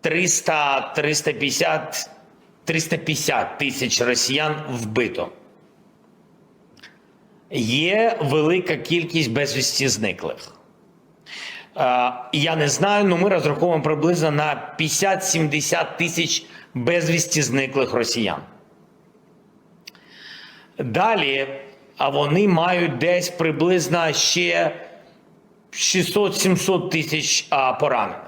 300, 350, 350 тисяч росіян вбито. Є велика кількість безвісті зниклих. Я не знаю, але ми розраховуємо приблизно на 50-70 тисяч безвісті зниклих росіян. Далі, а вони мають десь приблизно ще 600-700 тисяч поранених.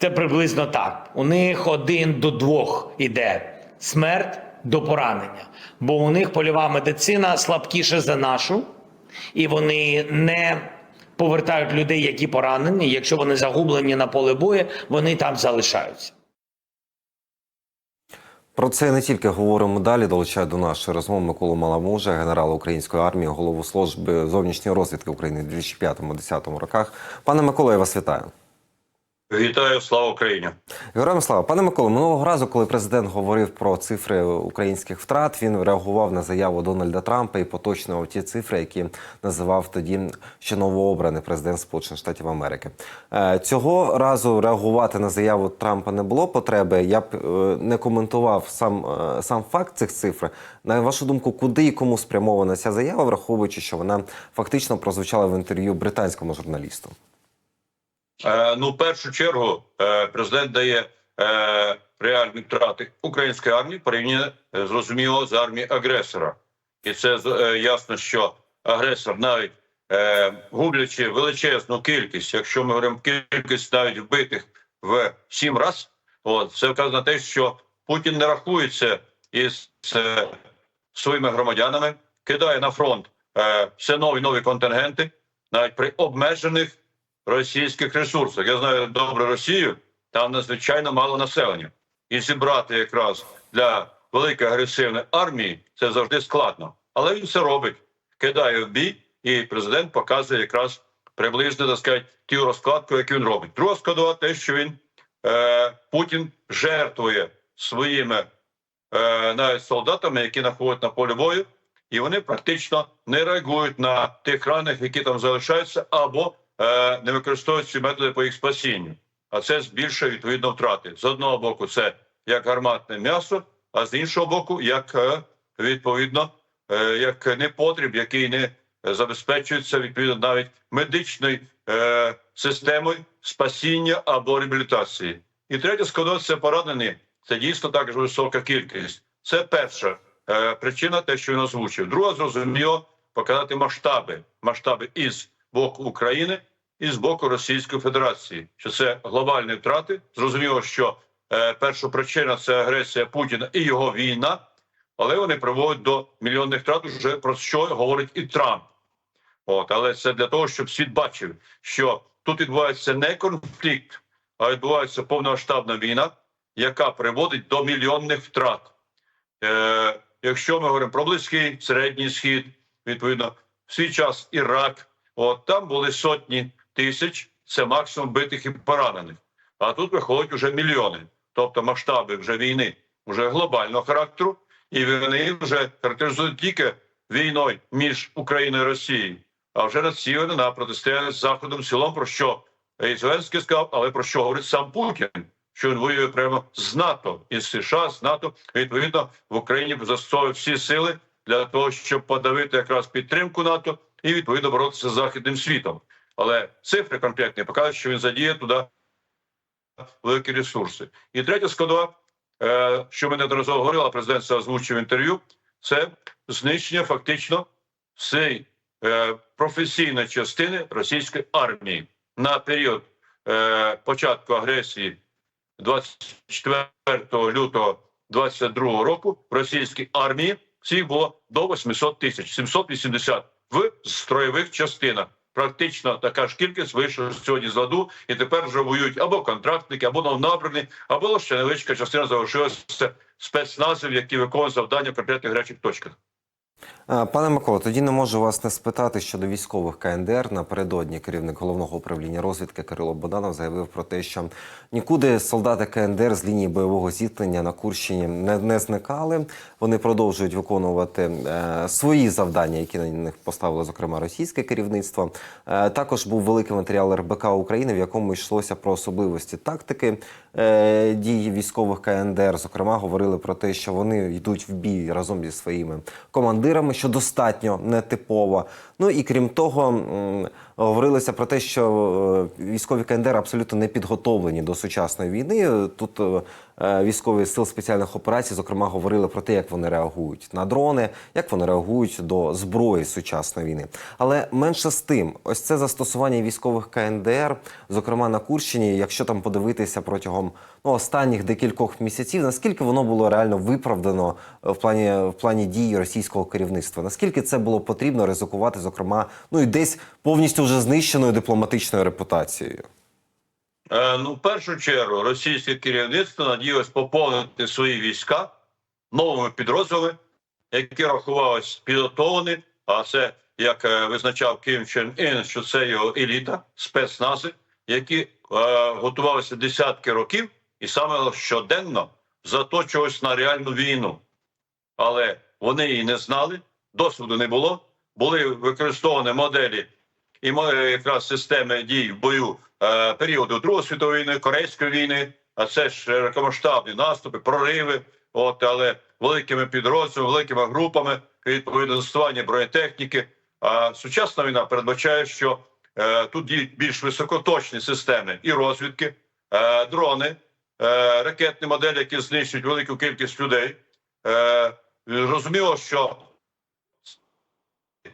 Це приблизно так. У них один до двох іде смерть до поранення. Бо у них польова медицина слабкіша за нашу, і вони не повертають людей, які поранені. Якщо вони загублені на поле бою, вони там залишаються. Про це не тільки говоримо далі. Долучаю до нашої розмови Миколу Маламужа, генерала української армії, голову служби зовнішньої розвідки України в 2005-2010 роках. Пане Миколо, я вас вітаю. Вітаю, слава Україні! Героям слава, пане Миколо, минулого разу, коли президент говорив про цифри українських втрат, він реагував на заяву Дональда Трампа і поточнив ті цифри, які називав тоді ще новообраний президент Сполучених Штатів Америки. Е, Цього разу реагувати на заяву Трампа не було потреби. Я б е, не коментував сам, е, сам факт цих цифр. На вашу думку, куди і кому спрямована ця заява, враховуючи, що вона фактично прозвучала в інтерв'ю британському журналісту? Е, ну, в першу чергу, е, президент дає е, реальні втрати української армії порівняно зрозуміло з армією агресора, і це ясно, що агресор навіть гублячи величезну кількість, якщо ми говоримо кількість навіть вбитих в сім раз, от це вказує на те, що Путін не рахується із своїми громадянами, кидає на фронт все нові нові контингенти, навіть при обмежених російських ресурсах. Я знаю добре Росію, там надзвичайно мало населення. І зібрати якраз для великої агресивної армії це завжди складно. Але він це робить, кидає в бій, і президент показує якраз приблизно так сказати, ту розкладку, яку він робить. Друга складова те, що він е, Путін жертвує своїми е, навіть солдатами, які знаходять на полі бою, і вони практично не реагують на тих ранених, які там залишаються, або не використовують ці методи по їх спасінню. А це збільшує відповідно втрати. З одного боку, це як гарматне м'ясо, а з іншого боку, як е, відповідно, е, як непотріб, який не забезпечується відповідно навіть медичною е, системою спасіння або реабілітації. І третя складова це поранені. Це дійсно також висока кількість. Це перша е, причина, те, що він озвучив. Друга, зрозуміло, показати масштаби, масштаби із боку України і з боку Російської Федерації, що це глобальні втрати. Зрозуміло, що е, перша причина це агресія Путіна і його війна, але вони приводять до мільйонних втрат, вже про що говорить і Трамп. От, але це для того, щоб світ бачив, що тут відбувається не конфлікт, а відбувається повномасштабна війна, яка приводить до мільйонних втрат. Е, якщо ми говоримо про близький середній схід, відповідно, в свій час Ірак, от там були сотні тисяч, це максимум битих і поранених. А тут виходять вже мільйони. Тобто масштаби вже війни вже глобального характеру, і вони вже характеризують тільки війною між Україною і Росією, а вже націлені на протистояння з Заходом в про що і Зеленський сказав, але про що говорить сам Путін, що він воює прямо з НАТО із США, з НАТО. Відповідно, в Україні застосовує всі сили для того, щоб подавити якраз підтримку НАТО і відповідно боротися з західним світом. Але цифри конкретні показують, що він задіє туди великі ресурси. І третя складова, е, що ми неодноразово говорили, президент це озвучив інтерв'ю, це знищення фактично всієї е, професійної частини російської армії на період е, початку агресії 24 лютого 22 року в російській армії всіх було до 800 тисяч, 780 в строєвих частинах. Практично така ж кількість вийшла сьогодні з ладу, і тепер вже воюють або контрактники, або новнабрані, або ще невеличка частина залишилася спецназів, які виконують завдання в конкретних гарячих точках. Е, Пане Микола, тоді не можу вас не спитати щодо військових КНДР. Напередодні керівник головного управління розвідки Кирило Боданов заявив про те, що нікуди солдати КНДР з лінії бойового зіткнення на Курщині не, не зникали. Вони продовжують виконувати е, свої завдання, які на них поставило, зокрема, російське керівництво. Е, також був великий матеріал РБК України, в якому йшлося про особливості тактики е, дій військових КНДР. Зокрема, говорили про те, що вони йдуть в бій разом зі своїми командирами, що достатньо нетипова. Ну і крім того, говорилося про те, що е, військові КНДР абсолютно не підготовлені до сучасної війни. Тут е, е, сил спеціальних операцій, зокрема, говорили про те, як вони реагують на дрони, як вони реагують до зброї сучасної війни. Але менше з тим, ось це застосування військових КНДР, зокрема на Курщині, якщо там подивитися протягом ну, останніх декількох місяців, наскільки воно було реально виправдано е, в плані в плані дій російського керівництва? Наскільки це було потрібно ризикувати, зокрема, ну і десь повністю вже знищеною дипломатичною репутацією? Е, ну, в першу чергу, російське керівництво надіялось поповнити свої війська новими підрозділами, які рахувалися підготовлені. А це, як е, визначав Ким Чен Ін, що це його еліта, спецнази, які е, готувалися десятки років і саме щоденно заточувалися на реальну війну. Але вони її не знали, досвіду не було. Були використовані моделі і якраз системи дій в бою е, періоду Другої світової війни, Корейської війни, а це ж широкомасштабні наступи, прориви, от, але великими підрозділами, великими групами, відповідно застосування бронетехніки. А сучасна війна передбачає, що е, тут діють більш високоточні системи і розвідки, е, дрони, е, ракетні моделі, які знищують велику кількість людей. Е, Розуміло, що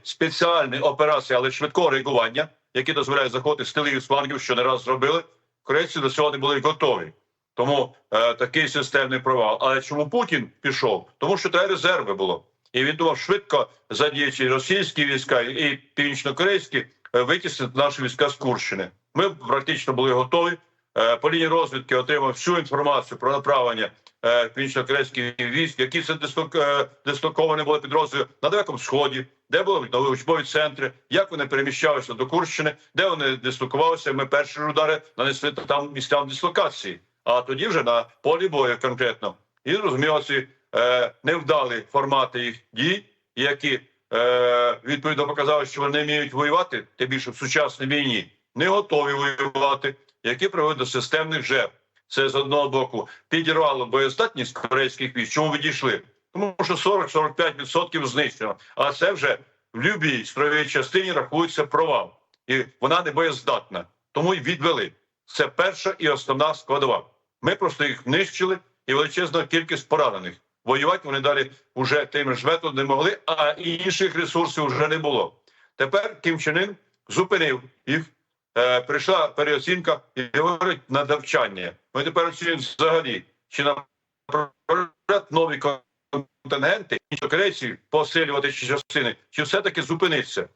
спеціальні операції, але швидкого реагування, які дозволяють заходити з тилів флангів, що не раз зробили. Корейці до цього не були готові. Тому е, такий системний провал. Але чому Путін пішов? Тому що треба резерви було. І він думав швидко задіючи російські війська і північно-корейські е, витіснити наші війська з Курщини. Ми практично були готові. Е, по лінії розвідки отримав всю інформацію про направлення е, північно-корейських військ, які це дислок, дислоковані були підрозділи на далекому сході, де були учбові центри, як вони переміщалися до Курщини, де вони дислокувалися. Ми перші удари нанесли там місцям дислокації. А тоді вже на полі бою конкретно і зрозуміло ці е, невдалі формати їх дій, які е, відповідно показали, що вони вміють воювати, тим більше в сучасній війні, не готові воювати, які приводять до системних жертв. Це з одного боку підірвало боєздатність корейських військ. Чому відійшли? Тому що 40-45% знищено. А це вже в любій строєвій частині рахується провал, і вона не боєздатна. Тому й відвели. Це перша і основна складова. Ми просто їх нищили і величезна кількість поранених. Воювати вони далі вже тим ж методом не могли, а інших ресурсів вже не було. Тепер Кім Чен Ін зупинив їх. Е, прийшла переоцінка і говорить на навчання. Ми тепер оцінюємо взагалі, чи направляти нові контингенти, інші корейці посилювати ці частини, чи все-таки зупиниться.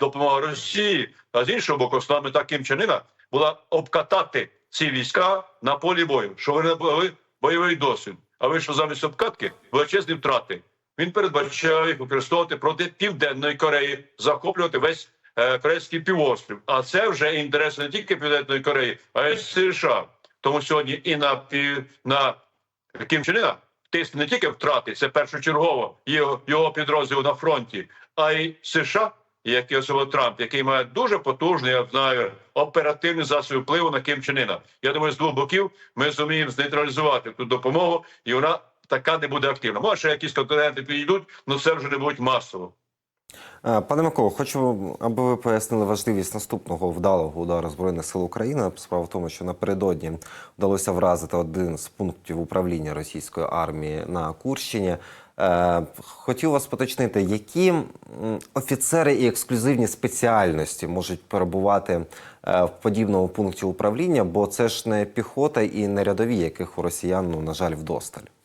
Допомога Росії, а з іншого боку, основна мета Ким Чен Іна була обкатати ці війська на полі бою, що вони були бойовий досвід. А вийшло замість обкатки величезні втрати. Він передбачає їх використовувати проти Південної Кореї, захоплювати весь Корейський півострів. А це вже інтереси не тільки Південної Кореї, а й США. Тому сьогодні і на пів на Кім Чен Іна тиск не тільки втрати, це першочергово його, його підрозділ на фронті, а й США, як і особливо Трамп, який має дуже потужний, я знаю, оперативний засіб впливу на Кім Чен Іна. Я думаю, з двох боків ми зуміємо знейтралізувати ту допомогу, і вона така не буде активна. Може, якісь континенти підійдуть, але це вже не будуть масово. Е, Пане Миколо, хочу, аби ви пояснили важливість наступного вдалого удару Збройних сил України. Справа в тому, що напередодні вдалося вразити один з пунктів управління російської армії на Курщині. Е, Хотів вас поточнити, які офіцери і ексклюзивні спеціальності можуть перебувати е, в подібному пункті управління, бо це ж не піхота і не рядові, яких у росіян, ну, на жаль, вдосталь.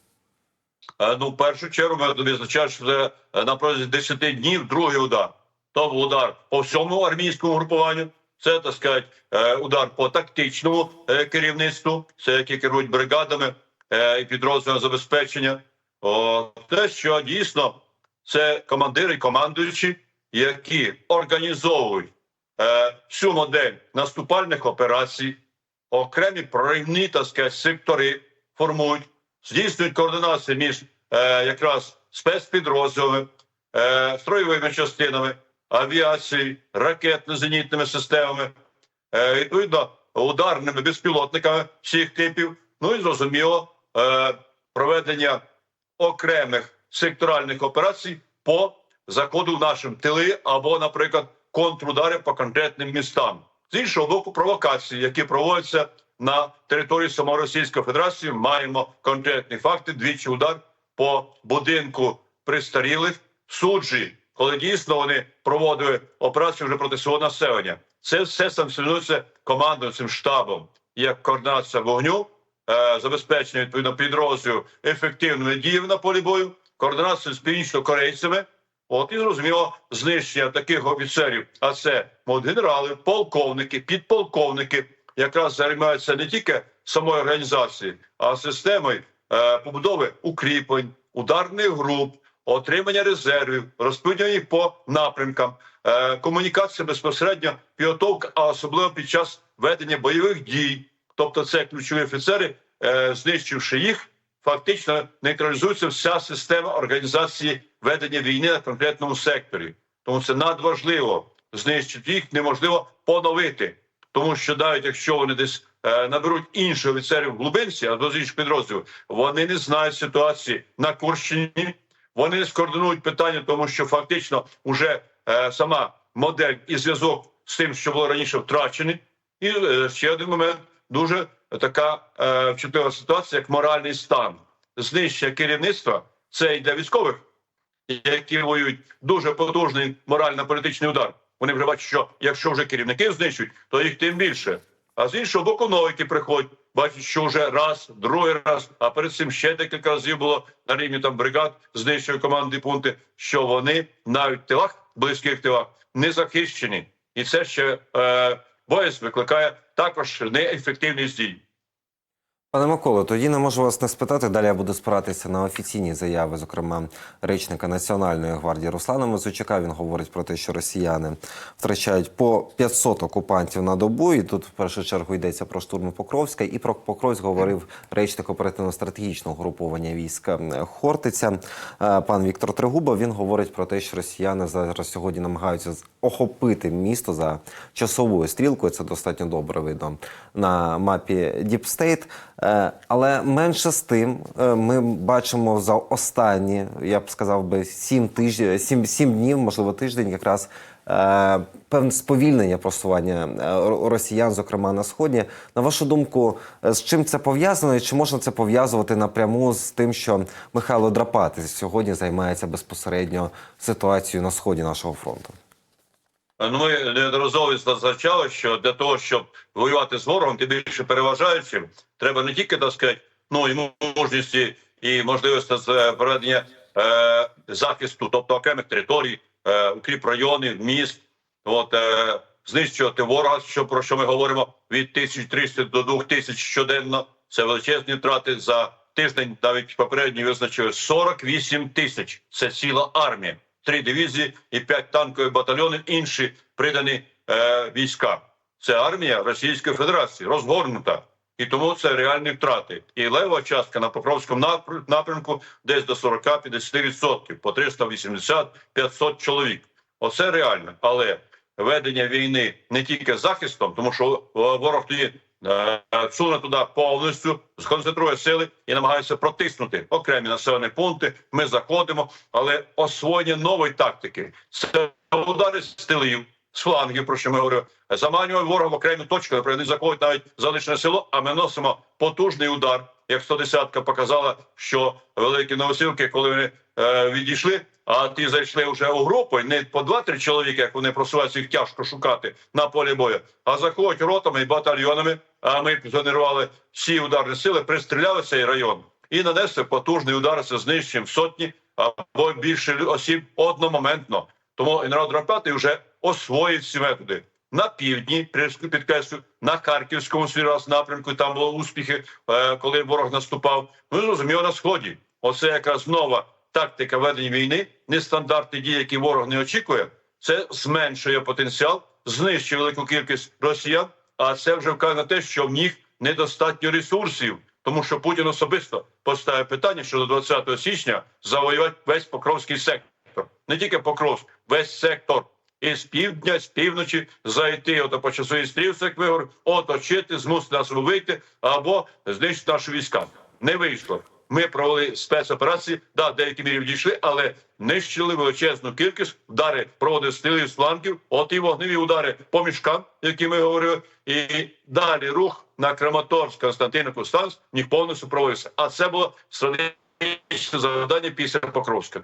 Е, Ну, в першу чергу ми означає, що це е, на протязі 10 днів другий удар. То був удар по всьому армійському групуванню. Це так сказати, е, удар по тактичному керівництву, це які керують бригадами і підрозділами забезпечення. О, те, що дійсно це командири і командуючі, які організовують е, всю модель наступальних операцій, окремі проривні так сказати, сектори формують, здійснюють координацію між е, якраз спецпідрозділами, е, строєвими частинами, авіацією, ракетно-зенітними системами, е, відповідно, ударними безпілотниками всіх типів. Ну і зрозуміло, е, проведення окремих секторальних операцій по заходу в нашим тили або, наприклад, контрудари по конкретним містам. З іншого боку, провокації, які проводяться на території самої Російської Федерації, маємо конкретні факти. Двічі удар по будинку пристарілих суджі, коли дійсно вони проводили операцію вже проти свого населення. Це все санкціонується командуючим штабом як координація вогню, е, забезпечення відповідно підрозділу ефективними діями на полі бою, координація з північнокорейцями. От і зрозуміло знищення таких офіцерів. А це от, генерали, полковники, підполковники, якраз займаються не тільки самою організацією, а системою е, побудови укріплень, ударних груп, отримання резервів, розподілення по напрямкам, е, комунікація безпосередньо підготовка, а особливо під час ведення бойових дій. Тобто, це ключові офіцери, е, знищивши їх, фактично нейтралізується вся система організації ведення війни на конкретному секторі. Тому це надважливо знищити їх неможливо поновити. Тому що навіть якщо вони десь е, наберуть інших офіцерів в глибинці, або з інших підрозділів, вони не знають ситуації на Курщині, вони скоординують питання, тому що фактично вже е, сама модель і зв'язок з тим, що було раніше втрачений. І е, ще один момент дуже така е, чутлива ситуація, як моральний стан. Знищення керівництва це і для військових, які воюють дуже потужний морально-політичний удар. Вони вже бачать, що якщо вже керівники знищують, то їх тим більше. А з іншого боку, нові, які приходять, бачать, що вже раз, другий раз, а перед цим ще декілька разів було на рівні там бригад знищує команди пункти, що вони навіть в тилах, близьких тилах, не захищені, і це ще е, боязь викликає також неефективність дій. Пане Миколо, тоді не можу вас не спитати. Далі я буду спиратися на офіційні заяви, зокрема речника Національної гвардії Руслана Мазучака. Він говорить про те, що росіяни втрачають по 500 окупантів на добу. І тут в першу чергу йдеться про штурм Покровська. І про Покровськ говорив речник оперативно-стратегічного груповання війська Хортиця. Е, Пан Віктор Трегуба. Він говорить про те, що росіяни зараз сьогодні намагаються охопити місто за часовою стрілкою. Це достатньо добре видно на мапі. Е, Але менше з тим, е, ми бачимо за останні, я б сказав би, сім тижнів, сім, сім днів, можливо, тиждень, якраз е, певне сповільнення просування е, росіян, зокрема на сході. На вашу думку, е, з чим це пов'язано, і чи можна це пов'язувати напряму з тим, що Михайло Драпати сьогодні займається безпосередньо ситуацією на сході нашого фронту? Ну, ми неодноразово зазначали, що для того, щоб воювати з ворогом, тим більше переважаючим, треба не тільки так сказати, ну і мужності і можливості е, проведення е, захисту, тобто окремих територій, е, укріп районів, міст, от е, знищувати ворога, що про що ми говоримо від 1300 до 2000 щоденно. Це величезні втрати за тиждень. Навіть попередньо визначили 48 тисяч. Це ціла армія три дивізії і п'ять танкових батальйонів, інші придані е, війська. Це армія Російської Федерації розгорнута. І тому це реальні втрати. І лева частка на Покровському напрямку десь до 40-50%, по 380-500 чоловік. Оце реально. Але ведення війни не тільки захистом, тому що ворог тоді е, суне туди повністю, сконцентрує сили і намагається протиснути окремі населені пункти. Ми заходимо, але освоєння нової тактики це удари з тилів, з флангів, про що ми говорили, заманює ворога в окремі точки, наприклад, вони заходять навіть залишне село, а ми носимо потужний удар. Як 110-ка показала, що великі новосілки, коли вони е, відійшли, а ті зайшли вже у групу, не по 2-3 чоловіки, як вони просуваються, їх тяжко шукати на полі бою, а заходять ротами і батальйонами. А ми згенерували всі ударні сили, пристріляли цей район і нанесли потужний удар з знищенням сотні або більше осіб одномоментно. Тому генерал Драпатий вже освоїв ці методи. На півдні, підкреслю, на Харківському раз напрямку, там були успіхи, е, коли ворог наступав. Ну і зрозуміло, на сході. Оце якраз нова тактика ведення війни, нестандартні дії, які ворог не очікує, це зменшує потенціал, знищує велику кількість росіян. А це вже вказує на те, що в них недостатньо ресурсів, тому що Путін особисто поставив питання щодо 20 січня завоювати весь Покровський сектор, не тільки Покровськ, весь сектор. І з півдня, з півночі зайти ото по часовій стрілці, як ви говорите, оточити, змусити нас вийти або знищити наші війська. Не вийшло. Ми провели спецоперації, да, деякі мірі дійшли, але нищили величезну кількість удари проводили з тилів, з фланків, от і вогневі удари по мішкам, які ми говорили, і далі рух на Краматорськ, Константин Станс, в них повністю проводився. А це було стратегічне завдання після Покровська.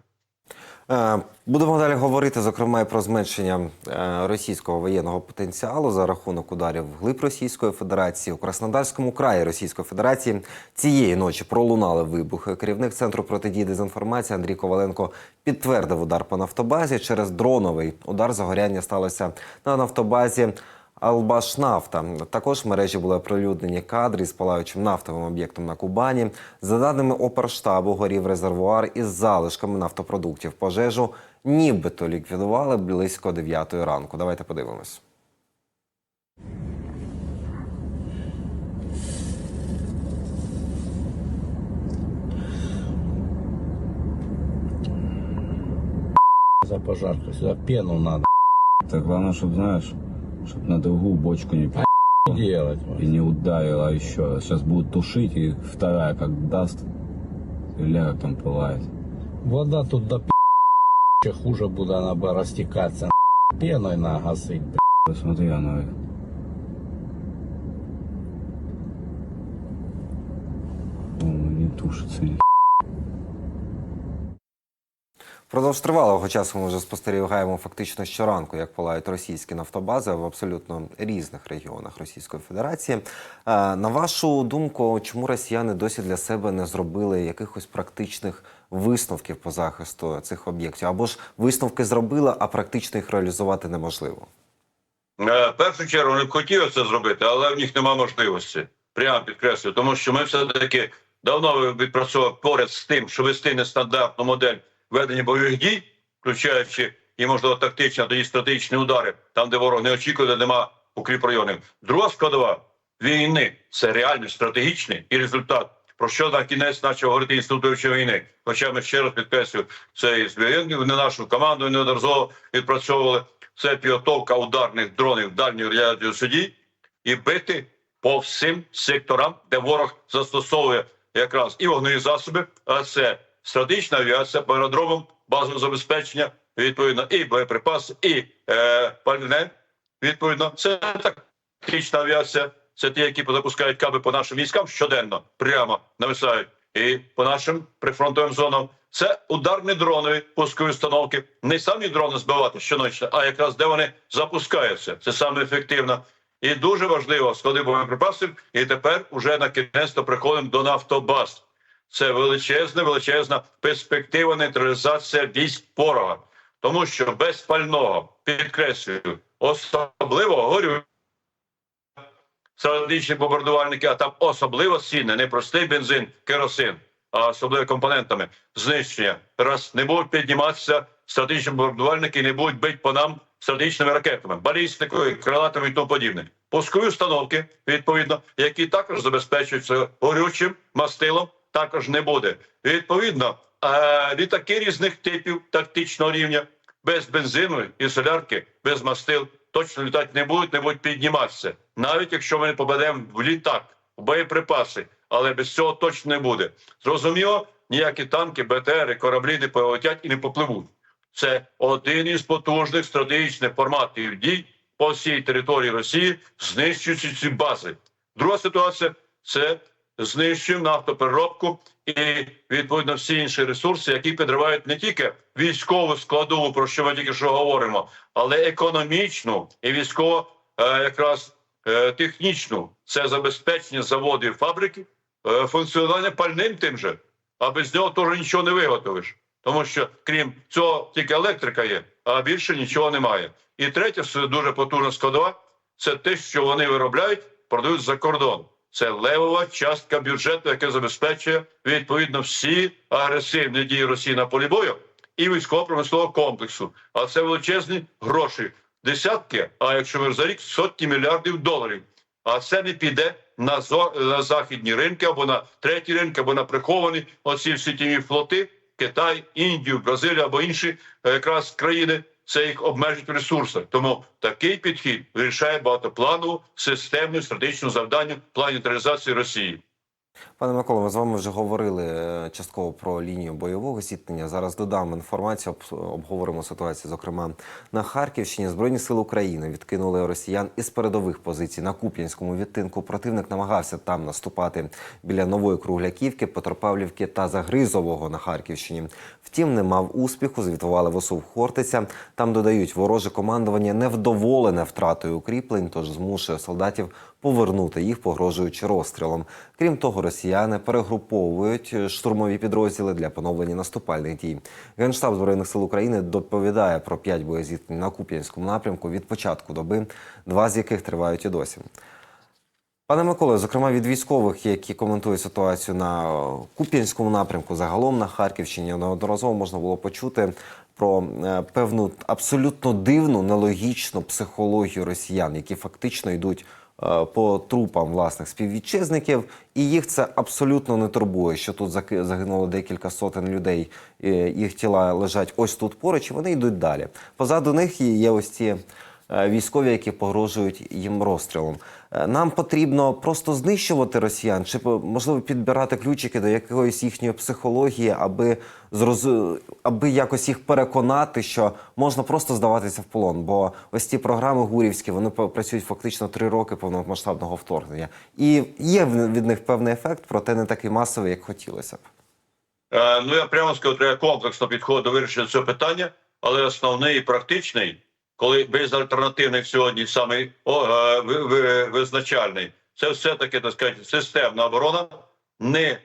Е, Будемо далі говорити, зокрема, і про зменшення е, російського воєнного потенціалу за рахунок ударів вглиб Російської Федерації у Краснодарському краї Російської Федерації. Цієї ночі пролунали вибухи. Керівник центру протидії дезінформації Андрій Коваленко підтвердив удар по нафтобазі. Через дроновий удар загоряння сталося на нафтобазі. Албашнафта також в мережі були оприлюднені кадри з палаючим нафтовим об'єктом на Кубані. За даними оперштабу, горів резервуар із залишками нафтопродуктів. Пожежу нібито ліквідували близько 9 ранку. Давайте подивимось. за пожарку. Сюда пену надо Так главное, чтобы знаешь, чтобы на другую бочку не делать. и не ударила еще. Сейчас будут тушить, и вторая как даст, как там пылает. Вода тут до пи*** хуже будет, она бы растекаться. Пеной нагасить. б***ь. Посмотри, она... О, не тушится. ни Впродовж тривалого часу ми вже спостерігаємо фактично щоранку, як палають російські нафтобази в абсолютно різних регіонах Російської Федерації. Е, На вашу думку, чому росіяни досі для себе не зробили якихось практичних висновків по захисту цих об'єктів? Або ж висновки зробили, а практично їх реалізувати неможливо? Е, В першу чергу вони б хотіли це зробити, але в них немає можливості. Прямо підкреслюю, тому що ми все-таки давно відпрацьовували поряд з тим, що вести нестандартну модель ведення бойових дій, включаючи і, можливо, тактичні, тоді стратегічні удари, там, де ворог не очікує, де нема укріпрайонів. Друга складова війни це реальний стратегічний і результат. Про що на кінець почав говорити інститут війни? Хоча ми ще раз підкреслюю, це і не нашу команду неодноразово відпрацьовували. Це підготовка ударних дронів дальньої радіосудді і бити по всім секторам, де ворог застосовує якраз і вогневі засоби, а це стратегічна авіація по аеродромам, базове забезпечення, відповідно, і боєприпаси, і е, пальне. Відповідно, це тактична авіація. Це ті, які запускають каби по нашим військам щоденно, прямо нависають. І по нашим прифронтовим зонам це ударні дронові пускові установки. Не самі дрони збивати щоночі, а якраз де вони запускаються. Це саме ефективно. І дуже важливо склади боєприпасів. І тепер уже на кінець приходимо до нафтобаз. Це величезна, величезна перспектива нейтралізація військ ворога. Тому що без пального, підкреслюю, особливо говорю, стратегічні бомбардувальники, а там особливо цінне, не простий бензин, керосин, а особливо компонентами знищення. Раз не будуть підніматися стратегічні бомбардувальники, не будуть бити по нам стратегічними ракетами, балістикою, крилатами і тому подібне. Пускові установки, відповідно, які також забезпечуються горючим мастилом, також не буде. Відповідно, е, літаки різних типів тактичного рівня без бензину і солярки, без мастил точно літати не будуть, не будуть підніматися. Навіть якщо ми не попадемо в літак, в боєприпаси, але без цього точно не буде. Зрозуміло, ніякі танки, БТРи, кораблі не полетять і не попливуть. Це один із потужних стратегічних форматів дій по всій території Росії, знищуючи ці бази. Друга ситуація це знищуємо нафтопереробку і відповідно всі інші ресурси, які підривають не тільки військову складову, про що ми тільки що говоримо, але економічну і військово е, якраз е, технічну. Це забезпечення заводів фабрики, е, функціонування пальним тим же, а без нього теж нічого не виготовиш. Тому що крім цього тільки електрика є, а більше нічого немає. І третя дуже потужна складова це те, що вони виробляють, продають за кордон. Це левова частка бюджету, яка забезпечує відповідно всі агресивні дії Росії на полі бою і військово-промислового комплексу. А це величезні гроші, десятки, а якщо ми за рік сотні мільярдів доларів. А це не піде на на західні ринки або на треті ринки, або на приховані оці всі тіні флоти, Китай, Індію, Бразилію або інші е, якраз країни. Це їх обмежить в ресурсах. Тому такий підхід вирішає багатопланову системну стратегічну завдання плані нейтралізації Росії. Пане Миколо, ми з вами вже говорили е, частково про лінію бойового зіткнення. Зараз додам інформацію, обговоримо ситуацію, зокрема на Харківщині. Збройні сили України відкинули росіян із передових позицій на Куп'янському відтинку. Противник намагався там наступати біля нової Кругляківки, Петропавлівки та Загризового на Харківщині. Втім, не мав успіху. Звітували в Хортиця. Там додають, вороже командування невдоволене втратою укріплень, тож змушує солдатів повернути їх, погрожуючи розстрілом. Крім того, росіяни перегруповують штурмові підрозділи для поновлення наступальних дій. Генштаб збройних сил України доповідає про п'ять боєзіткнень на Куп'янському напрямку від початку доби, два з яких тривають і досі. Пане Миколе, зокрема від військових, які коментують ситуацію на Куп'янському напрямку, загалом на Харківщині, неодноразово можна було почути про е, певну абсолютно дивну, нелогічну психологію росіян, які фактично йдуть по трупам власних співвітчизників, і їх це абсолютно не турбує, що тут загинуло декілька сотень людей, е, їх тіла лежать ось тут поруч, і вони йдуть далі. Позаду них є ось ці е, військові, які погрожують їм розстрілом. Е, Нам потрібно просто знищувати росіян, чи можливо підбирати ключики до якоїсь їхньої психології, аби зроз... аби якось їх переконати, що можна просто здаватися в полон. Бо ось ці програми гурівські вони працюють фактично три роки повномасштабного вторгнення, і є від них певний ефект, проте не такий масовий, як хотілося б. Е, ну я прямо скажу, треба комплексно підходити до вирішення цього питання, але основний і практичний, коли безальтернативний сьогодні саме е, ви- ви- визначальний, це все таки так сказати, системна оборона, не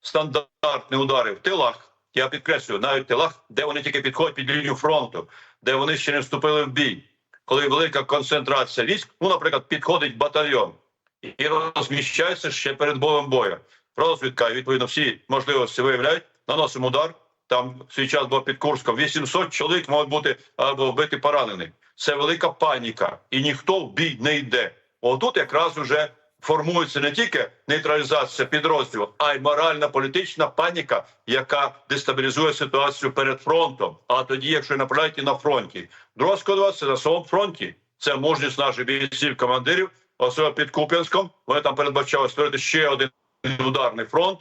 стандартні удари в тилах. Я підкреслюю, навіть в тилах, де вони тільки підходять під лінію фронту, де вони ще не вступили в бій. Коли велика концентрація військ, ну, наприклад, підходить батальйон і розміщається ще перед боєм бою. Розвідка, відповідно, всі можливості виявляють, наносимо удар. Там свій час було під Курском 800 чоловік можуть бути або вбити поранений. Це велика паніка, і ніхто в бій не йде. Отут якраз вже формується не тільки нейтралізація підрозділу, а й моральна політична паніка, яка дестабілізує ситуацію перед фронтом. А тоді, якщо направляють на фронті, друга складова на самому фронті. Це мужність наших бійців, командирів, особливо під Куп'янськом. Вони там передбачали створити ще один ударний фронт.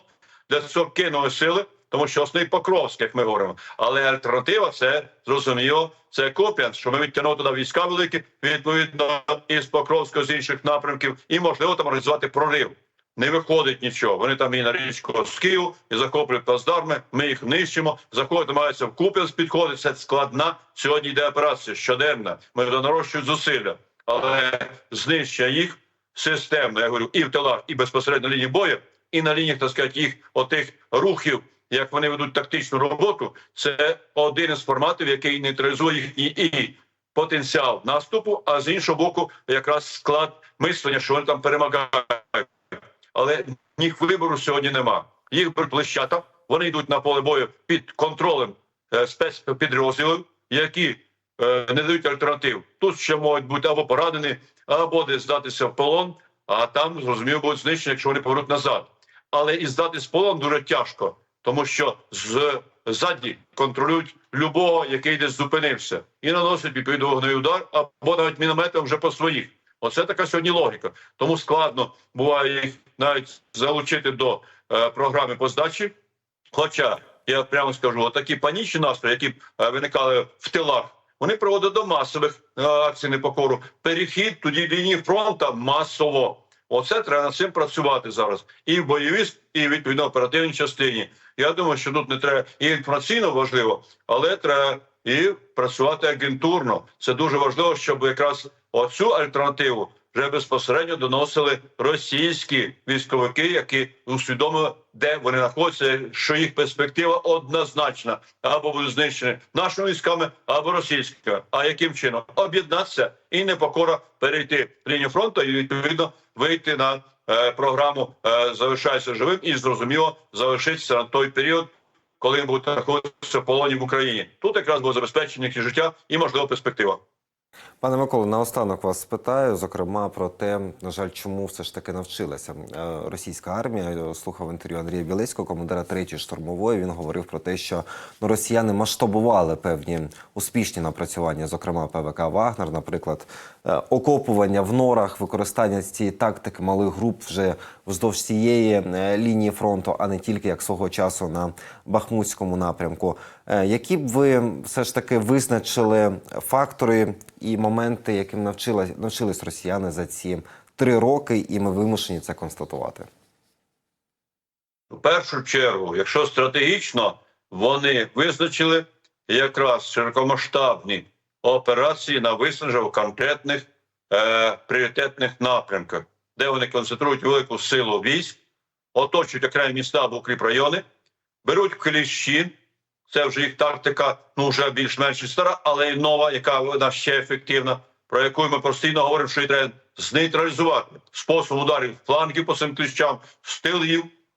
Для цього кинули сили, тому що основний Покровськ, як ми говоримо. Але альтернатива це зрозуміло. Це Куп'янськ, що ми відтягнули туди війська великі, відповідно із Покровського з інших напрямків, і можливо там організувати прорив. Не виходить нічого. Вони там і на річку з Київ, і захоплюють плацдарми. Ми їх нищимо. Заходять, намагаються в Куп'янськ підходить. Це складна. Сьогодні йде операція щоденна. Ми нарощують зусилля, але знищення їх системно. Я говорю, і в тилах, і безпосередньо на лінії бою, і на лініях, так сказати, їх отих рухів, як вони ведуть тактичну роботу. Це один із форматів, який нейтралізує їхній і потенціал наступу, а з іншого боку, якраз склад мислення, що вони там перемагають. Але їх вибору сьогодні нема. Їх беруть площата, вони йдуть на поле бою під контролем е, спецпідрозділів, які е, не дають альтернатив. Тут ще можуть бути або поранені, або десь здатися в полон, а там, зрозуміло, будуть знищені, якщо вони повернуть назад. Але і здатись в полон дуже тяжко, тому що з ззаді контролюють любого, який десь зупинився, і наносять відповідно вогневий удар, або навіть мінометом вже по своїх. Оце така сьогодні логіка. Тому складно буває їх навіть залучити до е, програми по здачі. Хоча я прямо скажу, такі панічні настрої, які е, виникали в тилах, вони приводять до масових е, акцій непокору. Перехід тоді лінії фронту масово. Оце треба над цим працювати зараз і в бойовій, і відповідно оперативній частині. Я думаю, що тут не треба і інформаційно важливо, але треба і працювати агентурно. Це дуже важливо, щоб якраз оцю альтернативу вже безпосередньо доносили російські військовики, які усвідомили, де вони знаходяться, що їх перспектива однозначна або будуть знищені нашими військами, або російськими. А яким чином об'єднатися і непокора перейти лінію фронту і відповідно вийти на е, програму е, залишається живим і зрозуміло залишитися на той період, коли він буде знаходитися в полоні в Україні. Тут якраз було забезпечення їх життя і можливо перспектива. Пане Миколо, наостанок вас спитаю, зокрема про те, на жаль, чому все ж таки навчилася е, російська армія. Слухав інтерв'ю Андрія Білецького, командира третьої штурмової. Він говорив про те, що ну, росіяни масштабували певні успішні напрацювання, зокрема ПВК Вагнер, наприклад, е, окопування в норах, використання цієї тактики малих груп вже вздовж цієї е, лінії фронту, а не тільки як свого часу на Бахмутському напрямку. Е, Які б ви все ж таки визначили фактори і моменти, яким навчились, навчились росіяни за ці три роки, і ми вимушені це констатувати? В першу чергу, якщо стратегічно вони визначили якраз широкомасштабні операції на виснаження в конкретних е, пріоритетних напрямках, де вони концентрують велику силу військ, оточують окремі міста або укріпрайони, беруть кліщі. Це вже їх тактика, ну вже більш-менш стара, але й нова, яка вона ще ефективна, про яку ми постійно говоримо, що її треба знейтралізувати спосіб ударів флангів по цим кліщам, з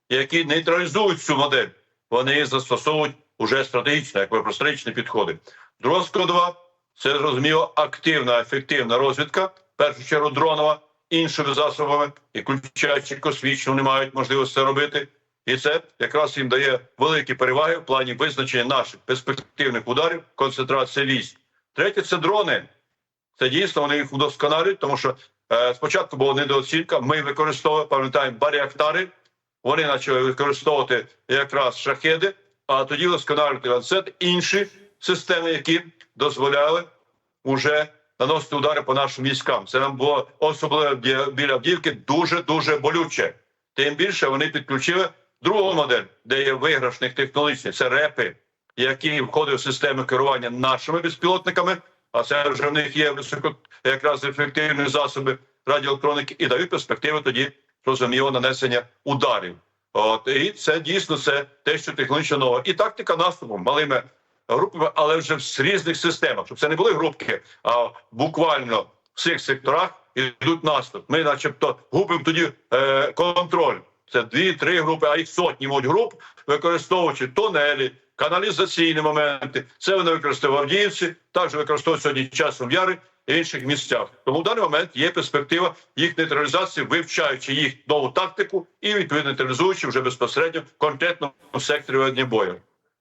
які нейтралізують цю модель. Вони її застосовують уже стратегічно, як стратегічні підходи. Друга складова це зрозуміло активна, ефективна розвідка, в першу чергу дронова, іншими засобами, і включаючи космічну, вони мають можливість це робити. І це якраз їм дає великі переваги в плані визначення наших перспективних ударів, концентрації військ. Третє це дрони. Це дійсно вони їх вдосконалюють, тому що е, спочатку була недооцінка. Ми використовували, пам'ятаємо, баріактари. Вони почали використовувати якраз шахеди, а тоді вдосконалювати ланцет, інші системи, які дозволяли уже наносити удари по нашим військам. Це нам було особливо біля Авдіївки дуже дуже болюче. Тим більше вони підключили другу модель, де є виграшних технологічний, це репи, які входять в систему керування нашими безпілотниками. А це вже в них є високо якраз ефективні засоби радіоелектроніки і дають перспективи тоді розуміло нанесення ударів. От і це дійсно це те, що технологічно нове. І тактика наступу малими групами, але вже в різних системах, щоб це не були групки, а буквально в всіх секторах йдуть наступ. Ми, начебто, губимо тоді е, контроль. Це дві-три групи, а їх сотні можуть груп, використовуючи тунелі, каналізаційні моменти. Це вони використовують в також використовують сьогодні часом Яри в інших місцях. Тому в даний момент є перспектива їх нейтралізації, вивчаючи їх нову тактику і відповідно нейтралізуючи вже безпосередньо в конкретному секторі ведення бою.